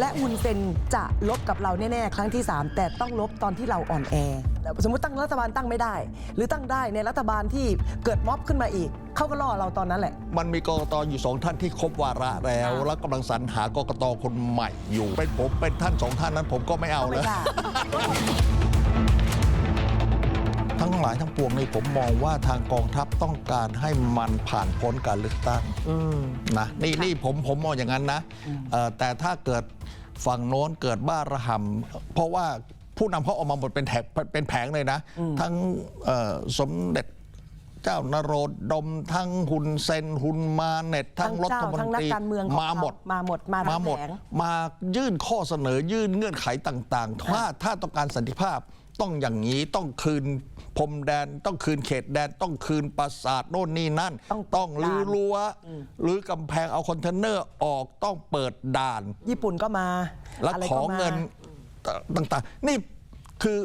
และฮุนเซนจะลบกับเราแน่ๆ ครั้งที่ 3 แต่ต้องลบตอนที่เราอ่อนแอ สมมติตั้งรัฐบาลตั้งไม่ได้ หรือตั้งได้ในรัฐบาลที่เกิดม็อบขึ้นมาอีก เขาก็ล่อเราตอนนั้นแหละ มันมีกกตอยู่สองท่านที่ครบวาระแล้วค่ะแล้วกำลังสรรหากกตคนใหม่อยู่ เป็นผมเป็นท่านสองท่านนั้นผมก็ไม่เอาก็ไม่แล้วกล้า ทั้งหลายทั้งปวงนี่ผมมองว่าทางกองทัพต้องการให้มันผ่านพ้นการเลือกตั้งนะนี่นี่ผมผมมองอย่างนั้นนะเอ่อแต่ถ้าเกิดฝั่งโน้นเกิดบ้าระห่ำเพราะว่าผู้นำเขาออกมาหมดเป็นแถบเป็นแผงเลยนะ ทั้งเอ่อสมเด็จ เจ้านโรดมทั้งหุนเซนหุนมาเน็ตทั้งรัฐมนทั้งนัตกรีการเมืองของมาหมดเขมาหมด มาทั้มางหมดแผงมายื่นข้อเสนอยื่นเงื่อนไขต่างๆถ้าถ้าต้องการสันติภาพต้องอย่างนี้ต้องคืนพรมแดน ต้องคืนเขตแดนต้องคืนปราสาทโน่นนี่นั่น ต้องต้องรื้อด่าน รั้วหรือกำแพงเอาคอนเทนเนอร์ออกต้องเปิดด่าน ญี่ปุ่นก็มาแล้วอะไรขก็อมา เงินต่างๆ นี่คือ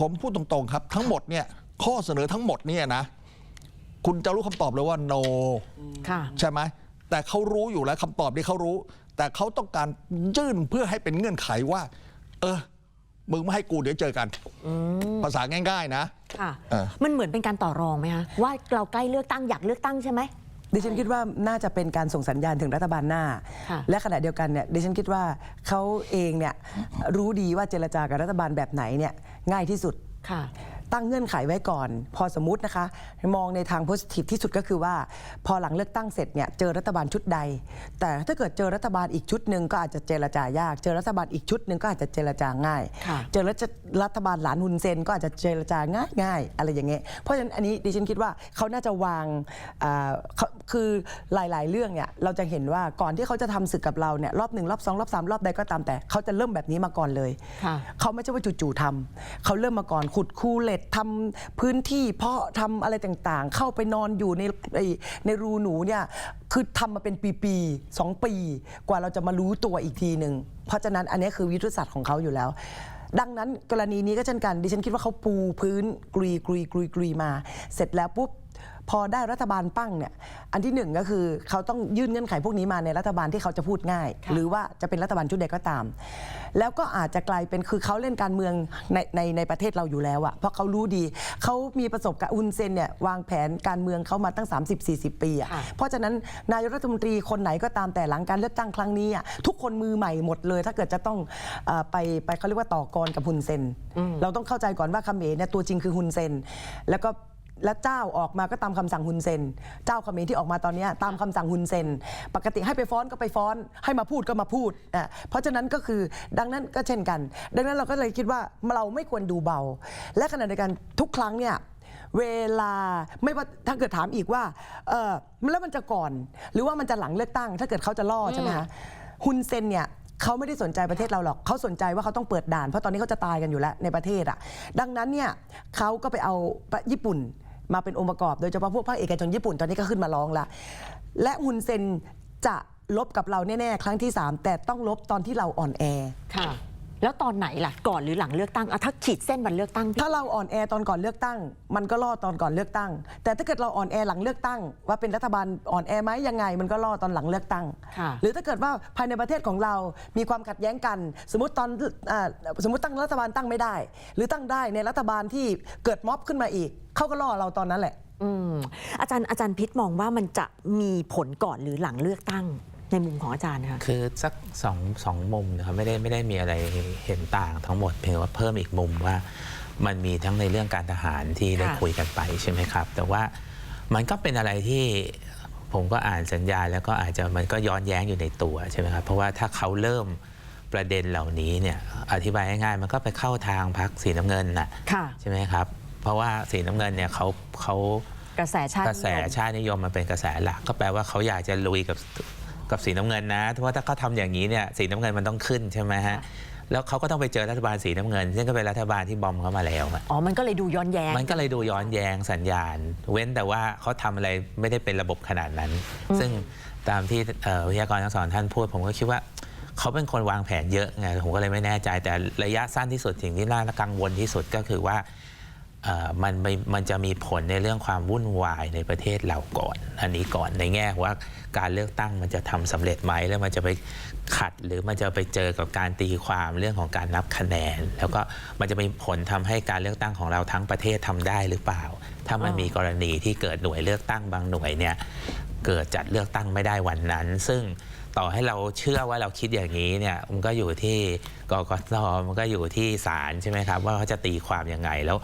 ผมพูดตรงๆครับ ทั้งหมดเนี่ยข้อเสนอทั้งหมดเนี่ยนะ คุณจะรู้คำตอบเลยว่า no ค่ะ ใช่ไหมแต่เขารู้อยู่แล้วคำตอบที่เขารู้ แต่เขาต้องการยื่นเพื่อให้เป็นเงื่อนไขว่า เออ มึงไม่ให้กูเดี๋ยวเจอกัน ภาษาง่าย ๆ นะ ค่ะ เออ มันเหมือนเป็นการต่อรองไหมคะว่าเราใกล้เลือกตั้งอยากเลือกตั้งใช่ไหม ดิฉันคิดว่าน่าจะเป็นการส่งสัญญาณถึงรัฐบาลหน้า ค่ะและขณะเดียวกันเนี่ยดิฉันคิดว่าเขาเองเนี่ยรู้ดีว่าเจรจากับรัฐบาลแบบไหนเนี่ยง่ายที่สุด ค่ะ ตั้งเงื่อนไขไว้ก่อน พอสมมตินะคะ มองในทางโพสิทีฟที่สุดก็คือว่า พอหลังเลือกตั้งเสร็จเนี่ยเจอรัฐบาลชุดใด แต่ถ้าเกิดเจอรัฐบาลอีกชุดหนึ่งก็อาจจะเจรจายาก เจอรัฐบาลอีกชุดหนึ่งก็อาจจะเจรจาง่ายค่ะเจอรัฐรัฐบาลหลานฮุนเซนก็อาจจะเจรจาง่ายง่ายอะไรอย่างเงี้ยเพราะฉะนั้นอันนี้ดิฉันคิดว่าเขาน่าจะวางอ่าเขาคือหลาย ๆ เรื่องเนี่ยเราจะเห็นว่าก่อนที่เขาจะทำศึกกับเราเนี่ยรอบหนึ่งรอบสองรอบสามรอบใดก็ตามแต่เขาจะเริ่มแบบนี้มาก่อนเลยค่ะเขาไม่ใช่ว่าจู่ๆทำเขาเริ่มมาก่อนขุดคูเหล็ดทำพื้นที่ เพาะทำอะไรต่างๆ เข้าไปนอนอยู่ในในรูหนูเนี่ยคือทำมาเป็นปีๆสองปี กว่าเราจะมารู้ตัวอีกทีหนึ่งเพราะฉะนั้นอันนี้คือวิทยาศาสตร์ของเขาอยู่แล้ว ดังนั้นกรณีนี้ก็เช่นกันดิฉันคิดว่าเขาปูพื้นกรีกรีกรีกรีมา เสร็จแล้วปุ๊บ พอได้รัฐบาลปั้งเนี่ยอันที่หนึ่งก็คือเขาต้องยื่นเงื่อนไขพวกนี้มาในรัฐบาลที่เขาจะพูดง่ายค่ะหรือว่าจะเป็นรัฐบาลชุดใดก็ตาม แล้วก็อาจจะกลายเป็นคือเขาเล่นการเมืองในในในประเทศเราอยู่แล้วอะเพราะเขารู้ดีเขามีประสบการณ์อุนเซนเนี่ยวางแผนการเมืองเขามาตั้ง 30-40 ปีอะค่ะเพราะฉะนั้นนายกรัฐมนตรีคนไหนก็ตามแต่หลังการเลือกตั้งครั้งนี้อะทุกคนมือใหม่หมดเลย ถ้าเกิดจะต้องเออไปไปเขาเรียกว่าต่อกรกับฮุนเซน เราต้องเข้าใจก่อนว่าเขมรเนี่ยตัวจริงคือฮุนเซน แล้วก็ และเจ้าออกมาก็ตามคำสั่งฮุนเซน เจ้าเขมรที่ออกมาตอนเนี้ยตามคำสั่งฮุนเซน ปกติให้ไปฟ้อนก็ไปฟ้อน ให้มาพูดก็มาพูดอะเพราะฉะนั้นก็คือดังนั้นก็เช่นกัน ดังนั้นเราก็เลยคิดว่าเราไม่ควรดูเบา และขณะเดียวกันทุกครั้งเนี่ยเวลาไม่ว่าถ้าเกิดถามอีกว่าเออแล้วมันจะก่อน หรือว่ามันจะหลังเลือกตั้ง ถ้าเกิดเขาจะล่อใช่ไหมคะฮุนเซนเนี่ยเขาไม่ได้สนใจประเทศเราหรอก เขาสนใจว่าเขาต้องเปิดด่าน เพราะตอนนี้เขาจะตายกันอยู่แล้วในประเทศอะ ดังนั้นเนี่ยเขาก็ไปเอาญี่ปุ่น มาเป็นองค์ประกอบ โดยเฉพาะพวกภาคเอกชนญี่ปุ่นตอนนี้ก็ขึ้นมาร้องละและฮุนเซนจะลบกับเราแน่ๆครั้งที่ 3 แต่ต้องลบตอนที่เราอ่อนแอค่ะ แล้วตอนไหนล่ะก่อนหรือหลังเลือกตั้งอะถ้าขีดเส้นวันเลือกตั้งพี่ถ้าเราอ่อนแอตอนก่อนเลือกตั้ง มันก็รอดตอนก่อนเลือกตั้ง แต่ถ้าเกิดเราอ่อนแอหลังเลือกตั้ง ว่าเป็นรัฐบาลอ่อนแอไหมยังไง มันก็รอดตอนหลังเลือกตั้ง ค่ะ หรือถ้าเกิดว่าภายในประเทศของเรา มีความขัดแย้งกัน สมมติตอนอาสมมติตั้งรัฐบาลตั้งไม่ได้ หรือตั้งได้ในรัฐบาลที่เกิดม็อบขึ้นมาอีก เขาก็ล่อเราตอนนั้นแหละ อืมอาจารย์อาจารย์พิษมองว่ามันจะมีผลก่อนหรือหลังเลือกตั้ง ในมุมของอาจารย์นะคะคือสักสองสองมุมนะครับไม่ได้ไม่ได้มีอะไรเห็นต่างทั้งหมดเพียงแต่ว่าเพิ่มอีกมุมว่า มันมีทั้งในเรื่องการทหารที่ได้ค่ะคุยกันไปใช่ไหมครับ แต่ว่ามันก็เป็นอะไรที่ผมก็อ่านสัญญาแล้วก็อาจจะมันก็ย้อนแย้งอยู่ในตัวใช่ไหมครับเพราะว่าถ้าเขาเริ่มประเด็นเหล่านี้เนี่ยอธิบายง่ายๆมันก็ไปเข้าทางพักสีน้ำเงินน่ะค่ะใช่ไหมครับ เพราะว่าสีน้ำเงินเนี่ยเขาเขากระแสชาติกระแสนิยมชาตินิยมมันเป็นกระแสหลักก็แปลว่าเขาอยากจะลุยกับ กับสีน้ำเงินนะ เพราะว่าถ้าเขาทำอย่างนี้เนี่ยสีน้ำเงินมันต้องขึ้นใช่ไหมฮะค่ะแล้วเขาก็ต้องไปเจอรัฐบาลสีน้ำเงิน ซึ่งก็เป็นรัฐบาลที่บอมเขามาแล้วอะอ๋อ มันก็เลยดูย้อนแย้งมันก็เลยดูย้อนแย้งสัญญาณ เว้นแต่ว่าเขาทำอะไรไม่ได้เป็นระบบขนาดนั้น ซึ่งตามที่เอ่อวิทยากรทั้งสองท่านพูด ผมก็คิดว่าเขาเป็นคนวางแผนเยอะไงผมก็เลยไม่แน่ใจแต่ระยะสั้นที่สุดสิ่งที่น่ากังวลที่สุดก็คือว่าเเอ่อ มันม่มันจะมีผลในเรื่องความวุ่นวายในประเทศเราก่อน อันนี้ก่อนในแง่ว่าการเลือกตั้งมันจะทำสำเร็จไหมแล้วมันจะไปขัดหรือมันจะไปเจอกับการตีความเรื่องของการนับคะแนน แล้วก็มันจะมีผลทำให้การเลือกตั้งของเราทั้งประเทศทำได้หรือเปล่า ถ้ามันมีกรณีที่เกิดหน่วยเลือกตั้งบางหน่วยเนี่ย เกิดจัดเลือกตั้งไม่ได้วันนั้น ซึ่งต่อให้เราเชื่อว่าเราคิดอย่างนี้เนี่ยมันก็อยู่ที่กกตมันก็อยู่ที่ศาลใช่ไหมครับว่าเขาจะตีความยังไงแล้ว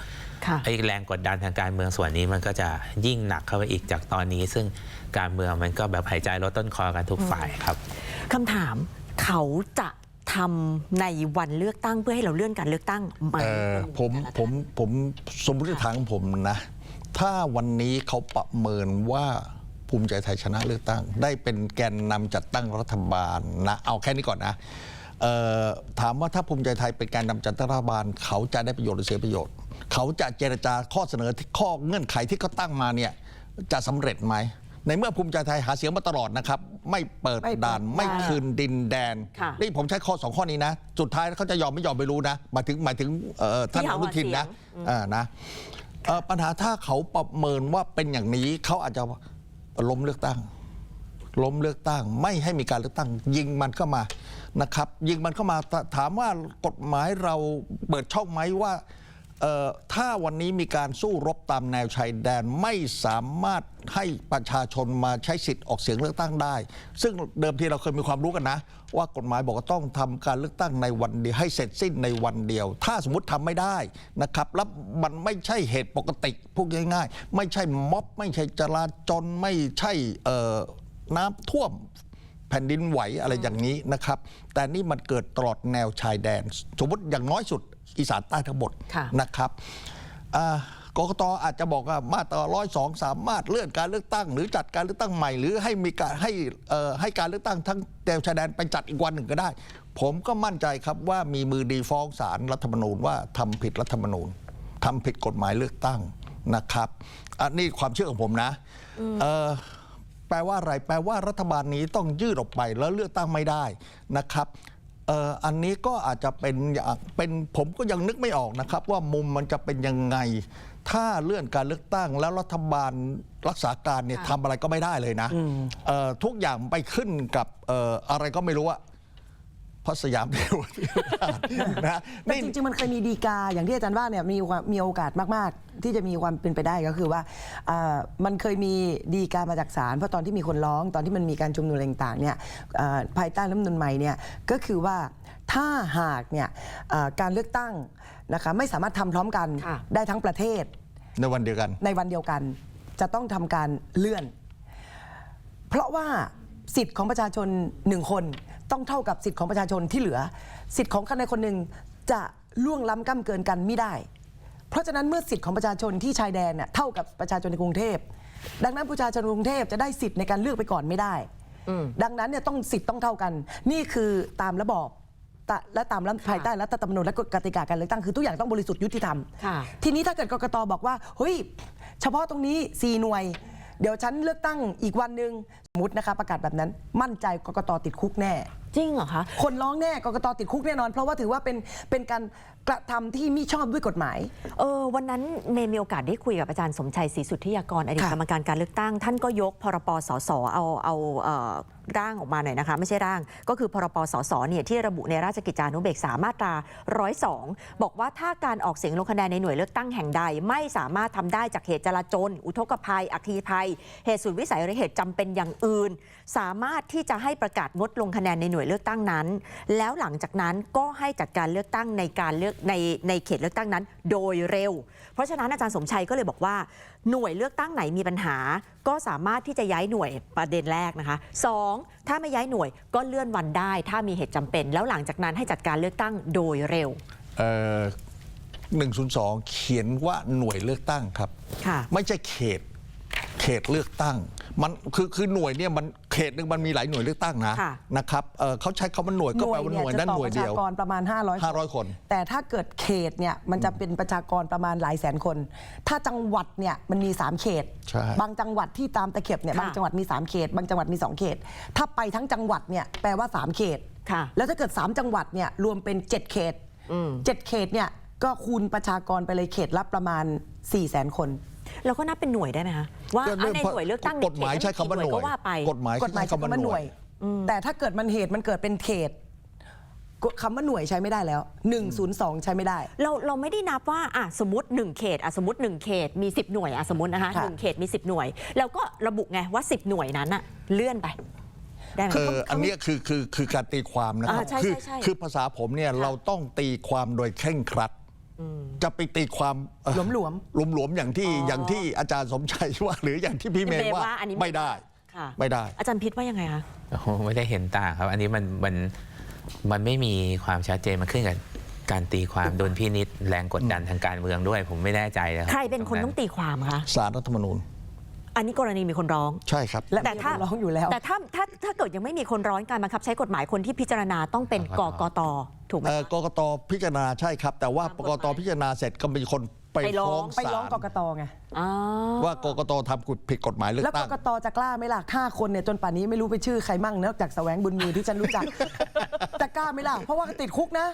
ค่ะไอ้แรงกดดันทางการเมืองส่วนนี้มันก็จะยิ่งหนักเข้าไปอีกจากตอนนี้ ซึ่งการเมืองมันก็แบบหายใจลดต้นคอกันทุกฝ่ายครับคำถามเขาจะทำในวันเลือกตั้งเพื่อให้เราเลื่อนการเลือกตั้งไหมเอ่อผมผมผมสมมติฐานของผมนะ ถ้าวันนี้เขาประเมินว่า ภูมิใจไทยชนะเลือกตั้ง ได้เป็นแกนนำจัดตั้งรัฐบาลนะเอาแค่นี้ก่อนนะเอ่อถามว่าถ้าภูมิใจไทยเป็นแกนนำจัดตั้งรัฐบาล เขาจะได้ประโยชน์หรือเสียประโยชน์ เขาจะเจรจาข้อเสนอที่ข้อเงื่อนไขที่เขาตั้งมาเนี่ยจะสำเร็จไหมในเมื่อภูมิใจไทยหาเสียงมาตลอดนะครับ ไม่เปิดไม่เปิดด่านไม่ด่านคืนดินแดนค่ะนี่ผมใช้ข้อสองข้อนี้นะ สุดท้ายเขาจะยอมไม่ยอมไม่รู้นะหมายถึงหมายถึงเอ่อท่านที่อหานุทินนะเสียงอ่านะเอ่อปัญหาถ้าเขาประเมินว่าเป็นอย่างนี้เขาอาจจะ ล้มเลือกตั้ง ล้มเลือกตั้ง ไม่ให้มีการเลือกตั้ง ยิงมันเข้ามานะครับ ยิงมันเข้ามาถามว่ากฎหมายเราเปิดช่องไหมว่า ถ้าวันนี้มีการสู้รบตามแนวชายแดนไม่สามารถให้ประชาชนมาใช้สิทธิ์ออกเสียงเลือกตั้งได้ ซึ่งเดิมทีเราเคยมีความรู้กันนะ ว่ากฎหมายบอกว่าต้องทำการเลือกตั้งในวันเดียวให้เสร็จสิ้นในวันเดียว ถ้าสมมติทำไม่ได้นะครับแล้วมันไม่ใช่เหตุปกติพูดง่าย ๆ ไม่ใช่ม็อบ ไม่ใช่จราจรไม่ใช่น้ำท่วม ผ่นดินไหวอะไรอย่างนี้นะครับ แต่นี่มันเกิดตลอดแนวชายแดน สมมติอย่างน้อยสุดอีสานใต้ทั้งหมดค่ะนะครับอ่ากกตอาจจะบอกว่ามาตราร้อยสองสามารถเลื่อนการเลือกตั้ง หรือจัดการเลือกตั้งใหม่ หรือให้มีการให้เอ่อให้การเลือกตั้งทั้งแนวชายแดนไปจัดอีกวันหนึ่งก็ได้ ผมก็มั่นใจครับว่ามีมือดีฟ้องศาลรัฐธรรมนูญว่าทำผิดรัฐธรรมนูญทำผิดกฎหมายเลือกตั้งนะครับอันนี้ความเชื่อของผมนะเอ่อแป ลว่าอะไร แปลว่ารัฐบาลนี้ต้องยืดออกไปแล้วเลือกตั้งไม่ได้นะครับเอ่ออันนี้ก็อาจจะเป็นอย่างเป็นผมก็ยังนึกไม่ออกนะครับ ว่ามุมมันจะเป็นยังไง ถ้าเลื่อนการเลือกตั้ง แล้วรัฐบาลรักษาการเนี่ยทำอะไรก็ไม่ได้เลยนะเอ่อทุกอย่างไปขึ้นกับเอ่ออะไรก็ไม่รู้อะ พระสยามเทวทิราชนะแต่นี่ จริงๆ มันเคยมีดีกาอย่างที่อาจารย์ว่าเนี่ยมีความมีโอกาสมาก ๆ ที่จะมีความเป็นไปได้ก็คือว่าอ่ามันเคยมีดีกามาจากศาลเพราะตอนที่มีคนร้องตอนที่มันมีการชุมนุมอะไรต่างๆเนี่ยอ่าภายใต้รัฐธรรมนูญใหม่เนี่ยก็คือว่าถ้าหากเนี่ยอ่าการเลือกตั้งนะคะไม่สามารถทำพร้อมกันค่ะ ได้ทั้งประเทศ ในวันเดียวกัน ในวันเดียวกันจะต้องทำการเลื่อน เพราะว่าสิทธิ์ของประชาชนหนึ่งคน ต้องเท่ากับสิทธิ์ของประชาชนที่เหลือ สิทธิ์ของคนใดคนหนึ่งจะล่วงล้ำก้ำเกินกันไม่ได้ เพราะฉะนั้นเมื่อสิทธิ์ของประชาชนที่ชายแดนน่ะเท่ากับประชาชนในกรุงเทพ ดังนั้นประชาชนกรุงเทพจะได้สิทธิ์ในการเลือกไปก่อนไม่ได้ ดังนั้นเนี่ยต้องสิทธิ์ต้องเท่ากัน นี่คือตามระบอบตะและตามรัฐภายใต้รัฐธรรมนูญและกฎกติกาการเลือกตั้งคือทุกอย่างต้องบริสุทธิ์ยุติธรรมค่ะทีนี้ถ้าเกิดกกตบอกว่าเฮ้ยเฉพาะตรงนี้ 4 หน่วย เดี๋ยวฉันเลือกตั้งอีกวันหนึ่งสมมตินะคะประกาศแบบนั้นมั่นใจกกตติดคุกแน่ จริงเหรอคะ คนร้องแน่กกตติดคุกแน่นอน เพราะว่าถือว่าเป็นเป็นการกระทำที่มิชอบด้วยกฎหมาย เออวันนั้นเมย์มีโอกาสได้คุยกับอาจารย์สมชัยศรีสุทธิยากรอดีตค่ะกรรมการการเลือกตั้ง ท่านก็ยกพรปสสเอาเอาเอ่อร่างออกมาหน่อยนะคะไม่ใช่ร่าง ก็คือพรปสสเนี่ยที่ระบุในราชกิจจานุเบกษามาตรา 102 บอกว่าถ้าการออกเสียงลงคะแนนในหน่วยเลือกตั้งแห่งใด ไม่สามารถทำได้จากเหตุจลาจล อุทกภัย อัคคีภัย เหตุสุดวิสัยหรือเหตุจำเป็นอย่างอื่น สามารถที่จะให้ประกาศงดลงคะแนนในหน่วยเลือกตั้งนั้น แล้วหลังจากนั้นก็ให้จัดการเลือกตั้งในการเลือกในในเขตเลือกตั้งนั้น โดยเร็ว เพราะฉะนั้นอาจารย์สมชัยก็เลยบอกว่า หน่วยเลือกตั้งไหนมีปัญหา ก็สามารถที่จะย้ายหน่วยประเด็นแรกนะคะสองถ้าไม่ย้ายหน่วยก็เลื่อนวันได้ ถ้ามีเหตุจำเป็น แล้วหลังจากนั้นให้จัดการเลือกตั้งโดยเร็วเอ่อ102เขียนว่าหน่วยเลือกตั้งครับค่ะไม่ใช่เขต เขตเลือกตั้ง มันคือคือหน่วยเนี่ยมันเขตหนึ่งมันมีหลายหน่วยเลือกตั้งนะค่ะ นะครับเอ่อเขาใช้คำว่าหน่วยก็แปลว่าหน่วยจะนั้นต่อหน่วยประเดีชายวกรประมาณ 500 500คน แต่ถ้าเกิดเขตเนี่ยมันจะเป็นประชากรประมาณหลายแสนคน ถ้าจังหวัดเนี่ยมันมี 3 เขต ใช่ บางจังหวัดที่ตามตะเข็บเนี่ยค่ะบางจังหวัดมี 3 เขต บางจังหวัดมี 2 เขต ถ้าไปทั้งจังหวัดเนี่ยแปลว่า 3 เขต ค่ะแล้วถ้าเกิด 3 จังหวัดเนี่ยรวมเป็น 7 เขตอืมเจ็ดเขตเนี่ยก็คูณประชากรไปเลยเขตรับประมาณ4 0 0 0 0 0 คน เราก็นับเป็นหน่วยได้ไหมคะว่าก็เอาในหน่วยเลือกตั้งในกฎหมายเขตใช้คำว่าหน่วยก็ว่าไป กฎหมายกฎหมายใช้ใช้คำคำว่าว่าหหน่น่ววย ย แต่ถ้าเกิดมันเหตุมันเกิดเป็นเขตกคำว่าหน่วยใช้ไม่ได้แล้ว 102 ใช้ไม่ได้ เราเราไม่ได้นับว่าอะสมมติ1เขตอะสมมติ1เขตมี 10 หน่วยอะสมมตินะคะค่ะ หนึ่งเขตมี 10 หน่วยแล้วก็ระบุไงว่า 10 หน่วยนั้นอะเลื่อนไปได้ไหม เอออันเนี้ยคือคือคือการตีความนะครับอ่าใช่คืใช่ใช่คือภาษาผมเนี่ยเราต้องตีความโดยเคร่งครัด จะไปตีความเอ่อหลวมหลวมๆอย่างที่อย่างที่อาจารย์สมชัยว่าหรืออย่างที่พี่เมย์พี่เมย์ว่าว่าอันนี้ไม่ได้ค่ะไม่ได้ อาจารย์พิษว่ายังไงคะโอ้โหไม่ได้เห็นต่างครับ อันนี้มันมันมันไม่มีความชัดเจนมันขึ้นกับการตีความโดนพินิษแรงกดดันทางการเมืองด้วย ผมไม่แน่ใจเลยครับใครเป็นคนต้องตีความคะสารรัฐธรรมนูญอันนี้กรณีมีคนร้องใช่ครับและแต่ถ้ามีคนร้องอยู่แล้ว แต่ถ้าถ้าถ้าเกิดยังไม่มีคนร้องการบังคับ ใช้กฎหมายคนที่พิจารณาต้องเป็นกกต ถูกไหม เอ่อกกตพิจารณาใช่ครับ แต่ว่าตามกกฎหมายกตพิจารณาเสร็จก็มีคนไปไปร้องฟ้องไปศาร้องลกกตไง อ๋อ ว่ากกตทำผิดกฎหมายเลือแล้วกกตั้ง กตจะกล้าไหมล่ะห้าคนเนี่ยจนป่านนี้ไม่รู้ไปชื่อใครมั่งนอกจากแสวงบุญมีที่ฉันรู้จัก จะกล้าไหมล่ะ เพราะว่าติดคุกนะ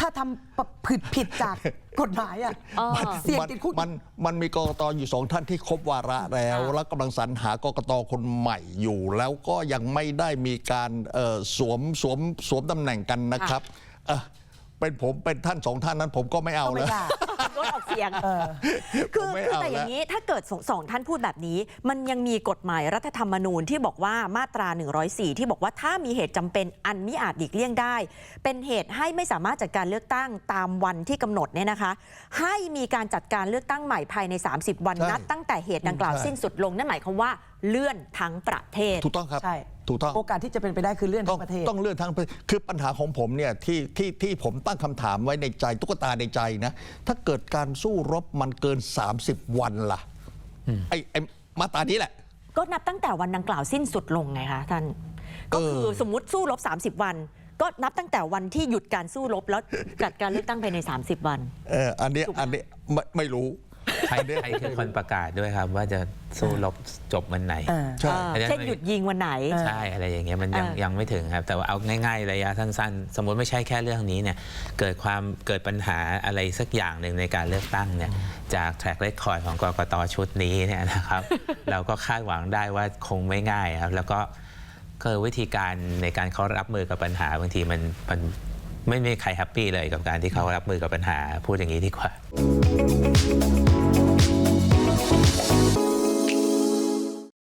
ถ้าทำผิดผิดจากกฎหมายอะอ๋อ เสี่ยงติดคุก มันมันมีกกตอยู่สองท่านที่ครบวาระแล้วอ่าแล้วกำลังสรรหากกตคนใหม่อยู่ แล้วก็ยังไม่ได้มีการเอ่อสวมสวมสวมตำแหน่งกันนะครับ เอ่อเป็นผมเป็นท่านสองท่านนั้นผมก็ไม่เอาก็ไม่แล้วกล้างดออกเสียง เออ คือผมไม่คือเอาแต่อย่างนี้ถ้าเกิดสองสองท่านพูดแบบนี้ มันยังมีกฎหมายรัฐธรรมนูญที่บอกว่ามาตรา 104 ที่บอกว่าถ้ามีเหตุจำเป็นอันมิอาจหลีกเลี่ยงได้ เป็นเหตุให้ไม่สามารถจัดการเลือกตั้งตามวันที่กำหนดเนี่ยนะคะ ให้มีการจัดการเลือกตั้งใหม่ภายใน 30 วันใช่นับตั้งแต่เหตุดังกล่าวใช่ สิ้นสุดลงนั่นหมายความว่าเลื่อนทั้งประเทศ ถูกต้องครับ ใช่ถูกต้อง โอกาสที่จะเป็นไปได้คือเลื่อนต้ทั้องงประเทศ ต้องเลื่อนทั้งประเทศคือปัญหาของผมเนี่ยที่ที่ที่ผมตั้งคำถามไว้ในใจตุ๊กตาในใจนะ ถ้าเกิดการสู้รบมันเกิน 30 วันล่ะไอ้ไอ้มาตรานี้แหละ ก็นับตั้งแต่วันดังกล่าวสิ้นสุดลงไงคะท่าน ก็คือเออสมมติสู้รบ 30 วัน ก็นับตั้งแต่วันที่หยุดการสู้รบแล้วจัดการเลือกตั้งภายใน 30 วัน เอออันเนี้ยอันนี้ไม่ไม่รู้ ใครใครคือคนประกาศด้วยครับว่าจะสู้รบจบวันไหนอ่าใช่ เช่นหยุดยิงวันไหน ใช่อะไรอย่างเงี้ยมันยังเออยังไม่ถึงครับ แต่ว่าเอาง่ายๆระยะสั้นๆ สมมติไม่ใช่แค่เรื่องนี้เนี่ยเกิดความเกิดปัญหาอะไรสักอย่างหนึ่งในการเลือกตั้งเนี่ยจากแทร็กเรคคอร์ดของกกตชุดนี้เนี่ยนะครับ เราก็คาดหวังได้ว่าคงไม่ง่ายครับ แล้วก็ก็วิธีการในการเขารับมือกับปัญหาบางทีมันมันไม่มีใครแฮปปี้เลยกับการที่เขารับมือกับปัญหาพูดอย่างนี้ดีกว่า